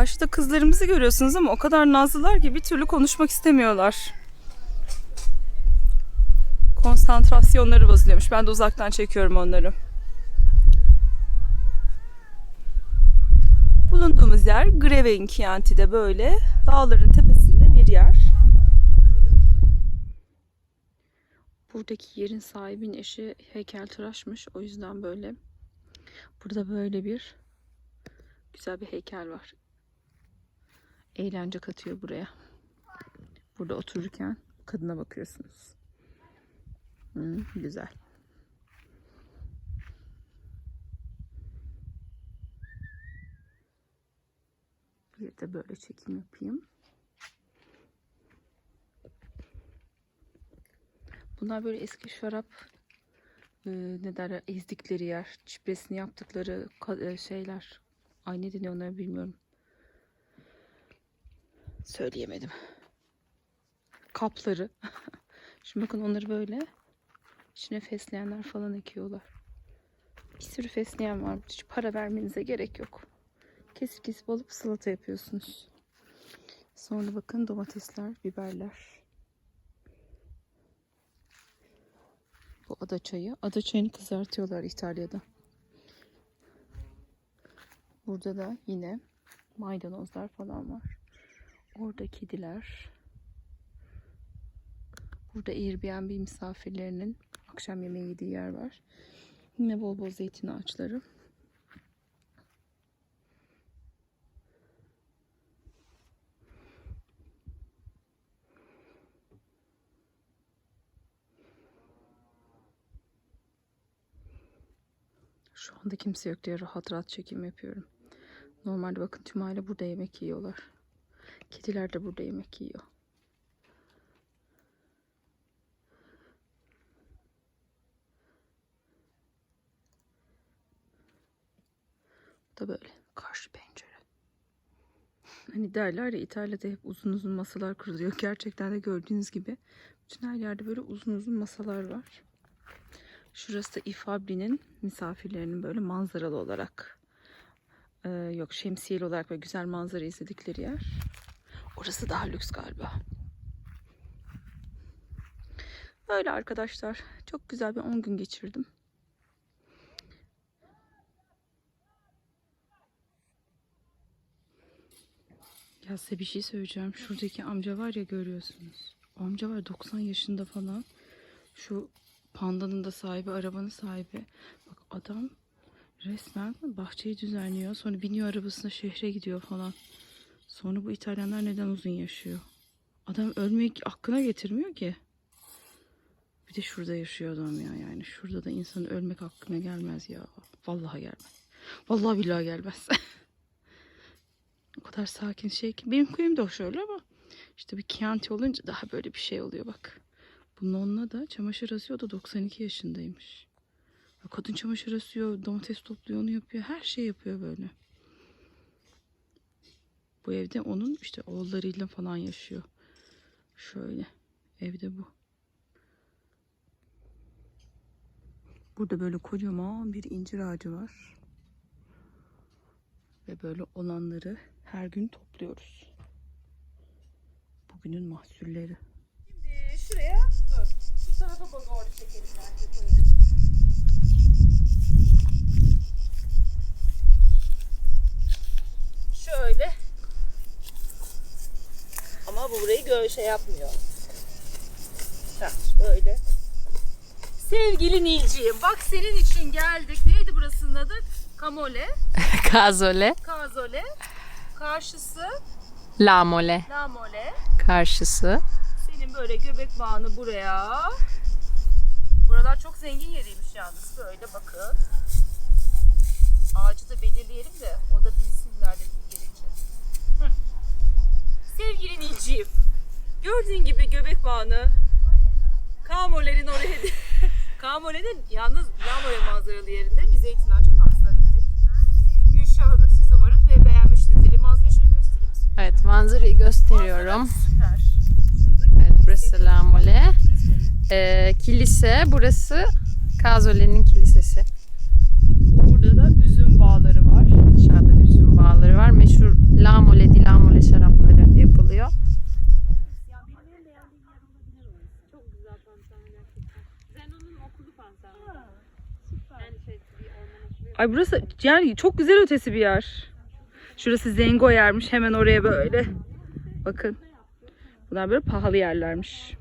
Karşıda kızlarımızı görüyorsunuz ama o kadar nazlılar ki bir türlü konuşmak istemiyorlar. Konsantrasyonları bozuluyormuş. Ben de uzaktan çekiyorum onları. Bulunduğumuz yer Grevein Chianti'de böyle dağların tepesinde bir yer. Buradaki yerin sahibinin eşi heykeltıraşmış. O yüzden böyle burada böyle bir güzel bir heykel var. Eğlence katıyor buraya. Burada otururken kadına bakıyorsunuz. Hı, güzel. Bir de böyle çekim yapayım. Bunlar böyle eski şarap e, ne derler ezdikleri yer, çipresini yaptıkları e, şeyler. Ay ne deniyor onları bilmiyorum. Söyleyemedim. Kapları. Şimdi bakın onları böyle içine fesleğenler falan ekiyorlar. Bir sürü fesleğen var. Hiç para vermenize gerek yok. Kesip kesip alıp salata yapıyorsunuz. Sonra bakın domatesler, biberler. Bu ada çayı. Ada çayını kızartıyorlar İtalya'da. Burada da yine maydanozlar falan var. Orada kediler. Burada Airbnb misafirlerinin akşam yemeği yediği yer var. Yine bol bol zeytin ağaçları. Şu anda kimse yok diye rahat rahat çekim yapıyorum. Normalde bakın tüm aile burada yemek yiyorlar. Kediler de burada yemek yiyor. Bu da böyle karşı pencere. Hani derler ya İtalya'da hep uzun uzun masalar kuruluyor. Gerçekten de gördüğünüz gibi bütün her yerde böyle uzun uzun masalar var. Şurası da İfabri'nin misafirlerinin böyle manzaralı olarak e, yok şemsiyeli olarak böyle güzel manzara izledikleri yer. Orası daha lüks galiba. Böyle arkadaşlar. Çok güzel bir 10 gün geçirdim. Ya size bir şey söyleyeceğim. Şuradaki amca var ya görüyorsunuz. O amca var 90 yaşında falan. Şu pandanın da sahibi, arabanın sahibi. Bak adam resmen bahçeyi düzenliyor. Sonra biniyor arabasına şehre gidiyor falan. Sonra bu İtalyanlar neden uzun yaşıyor? Adam ölmek aklına getirmiyor ki. Bir de şurada yaşıyor adam ya yani. Şurada da insanın ölmek aklına gelmez ya. Vallahi gelmez. Vallahi billahi gelmez. o kadar sakin şey ki. Benim köyüm de o şöyle ama işte bir Chianti olunca daha böyle bir şey oluyor bak. Bu nonna da çamaşır asıyor da 92 yaşındaymış. Ya Kadın çamaşır asıyor, domates topluyor, onu yapıyor. Her şey yapıyor böyle. Bu evde onun işte oğullarıyla falan yaşıyor. Şöyle. Evde bu. Burada böyle kocaman bir incir ağacı var. Ve böyle olanları her gün topluyoruz. Bugünün mahsulleri. Şimdi şuraya dur. Şu tarafa doğru çekelim bence koyalım. Şöyle. Ama bu burayı gö şey yapmıyor. Heh, böyle. Sevgili Nilciğim bak senin için geldik. Neydi burasının adı? Kamole, Kazole, Kazole. Karşısı Lamole Lamole. karşısı. Senin böyle göbek bağını buraya. Buralar çok zengin yeriymiş yalnız. Böyle bakın. Ağacı da belirleyelim de o da bilsinler de. Sevgili Nilciğim. Gördüğün gibi göbek bağını Kamole'nin oraya Kamole'nin yalnız Lamole manzaralı yerinde bir zeytin ağacının altına diktik. Gülşah siz umarım ve beğenmişsinizdir. Manzarayı şöyle gösterir misin? Evet manzarayı gösteriyorum. Süper. Evet burası Lamole. Ee, kilise burası Kazole'nin kilisesi. Burada da üzüm bağları var. Aşağıda üzüm bağları var. Meşhur Lamole Ay burası yani çok güzel ötesi bir yer. Şurası Zengo yermiş. Hemen oraya böyle. Bakın. Bunlar böyle pahalı yerlermiş.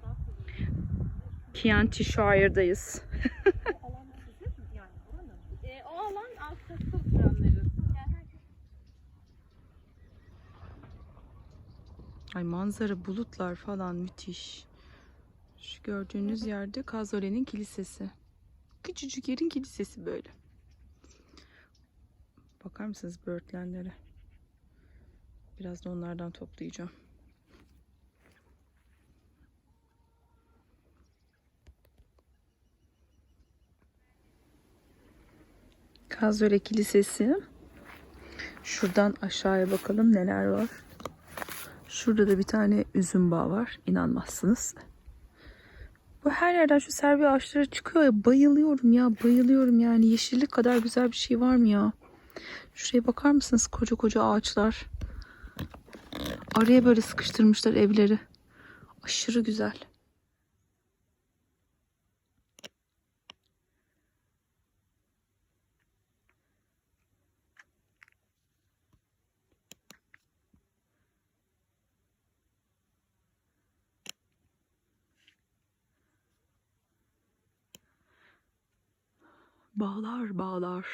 Chianti Shire'dayız. O alan alt katta oturanların. Ay manzara bulutlar falan müthiş. Şu gördüğünüz yerde Kazole'nin kilisesi. Küçücük yerin kilisesi böyle. Bakar mısınız böğürtlenlere? Biraz da onlardan toplayacağım. Kazöle Kilisesi. Şuradan aşağıya bakalım neler var. Şurada da bir tane üzüm bağı var. İnanmazsınız. Bu her yerden şu servi ağaçları çıkıyor ya. Bayılıyorum ya. Bayılıyorum yani. Yeşillik kadar güzel bir şey var mı ya? Şuraya bakar mısınız? Koca koca ağaçlar. Araya böyle sıkıştırmışlar evleri. Aşırı güzel. Bağlar bağlar.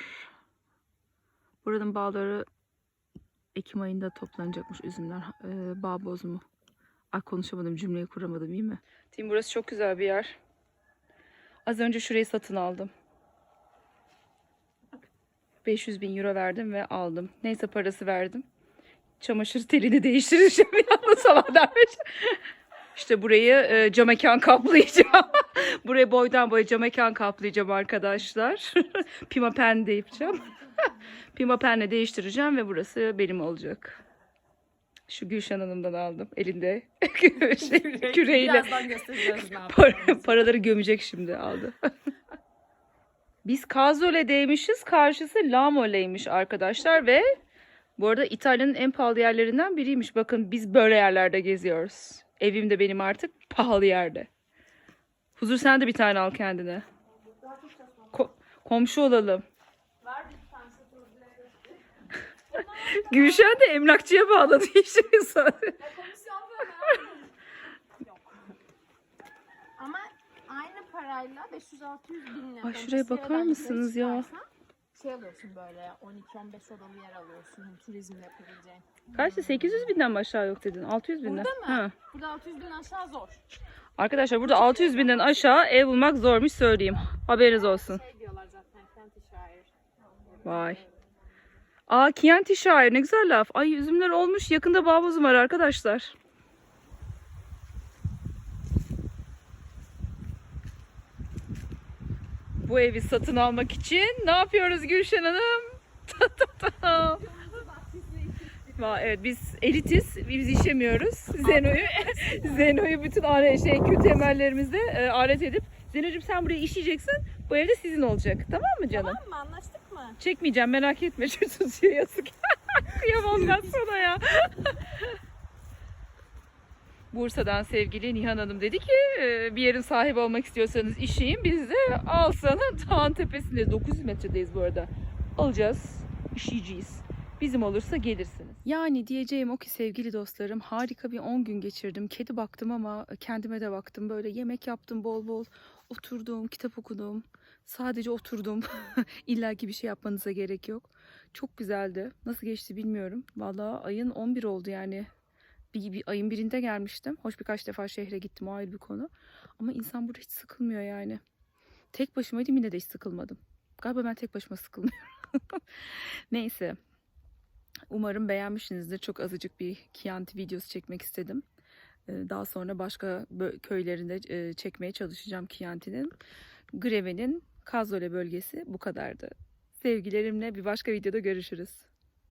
Buranın bağları Ekim ayında toplanacakmış üzümler. Ee, bağ bozumu. Ay konuşamadım cümleyi kuramadım iyi mi? Tim burası çok güzel bir yer. Az önce şurayı satın aldım. 500 bin euro verdim ve aldım. Neyse parası verdim. Çamaşır telini değiştireceğim yalnız sabahlarmış. İşte burayı e, cam mekan kaplayacağım. Buraya boydan boya cam mekan kaplayacağım arkadaşlar. Pima pen de yapacağım. Pima penle değiştireceğim ve burası benim olacak. Şu Gülşen Hanım'dan aldım elinde şey, küreyle. Birazdan göstereceğiz ne Para- paraları gömecek şimdi aldı. Biz Cazole'deymişiz. Karşısı La Mole'ymiş arkadaşlar ve bu arada İtalya'nın en pahalı yerlerinden biriymiş. Bakın biz böyle yerlerde geziyoruz. Evim de benim artık pahalı yerde. Huzur sen de bir tane al kendine. Ko- komşu olalım. Gülşen de emlakçıya bağladı işte. Ama aynı parayla 500-600 bin lira. Ay şuraya bakar mısınız ya? Şey alıyorsun böyle 12-15 odalı yer alıyorsun hem turizm yapabileceğin. Kaçtı? 800 binden mi aşağı yok dedin? 600 binden. Burada mı? Ha. Burada 600 bin aşağı zor. Arkadaşlar burada 600 binden aşağı ev bulmak zormuş söyleyeyim. Haberiniz olsun. Şey. Vay. Aa Chianti şair ne güzel laf. Ay üzümler olmuş yakında bağbozum var arkadaşlar. Bu evi satın almak için ne yapıyoruz Gülşen Hanım? Va- Evet biz elitiz, biz işemiyoruz. Zeno'yu Zeno'yu bütün are şey kötü temellerimizde e, alet edip Zeno'cum sen buraya işeyeceksin. Bu evde sizin olacak. Tamam mı canım? Tamam mı anlaştık mı? Çekmeyeceğim merak etme şu tutuyor yazık. Kıyamam ben sana ya. Bursa'dan sevgili Nihan Hanım dedi ki e, bir yerin sahibi olmak istiyorsanız işeyin biz de al sana dağın tepesinde 900 metredeyiz bu arada. Alacağız, işeyeceğiz. Bizim olursa gelirsiniz. Yani diyeceğim o ki sevgili dostlarım harika bir 10 gün geçirdim. Kedi baktım ama kendime de baktım. Böyle yemek yaptım bol bol. Oturdum, kitap okudum. Sadece oturdum. İlla ki bir şey yapmanıza gerek yok. Çok güzeldi. Nasıl geçti bilmiyorum. Vallahi ayın 11 oldu yani. Bir, bir ayın birinde gelmiştim. Hoş birkaç defa şehre gittim o ayrı bir konu. Ama insan burada hiç sıkılmıyor yani. Tek başımaydım yine de hiç sıkılmadım. Galiba ben tek başıma sıkılmıyorum. Neyse. Umarım beğenmişsinizdir. Çok azıcık bir Chianti videosu çekmek istedim. Ee, Daha sonra başka köylerinde e, çekmeye çalışacağım Chianti'nin. Greve'nin Kazole bölgesi bu kadardı. Sevgilerimle bir başka videoda görüşürüz.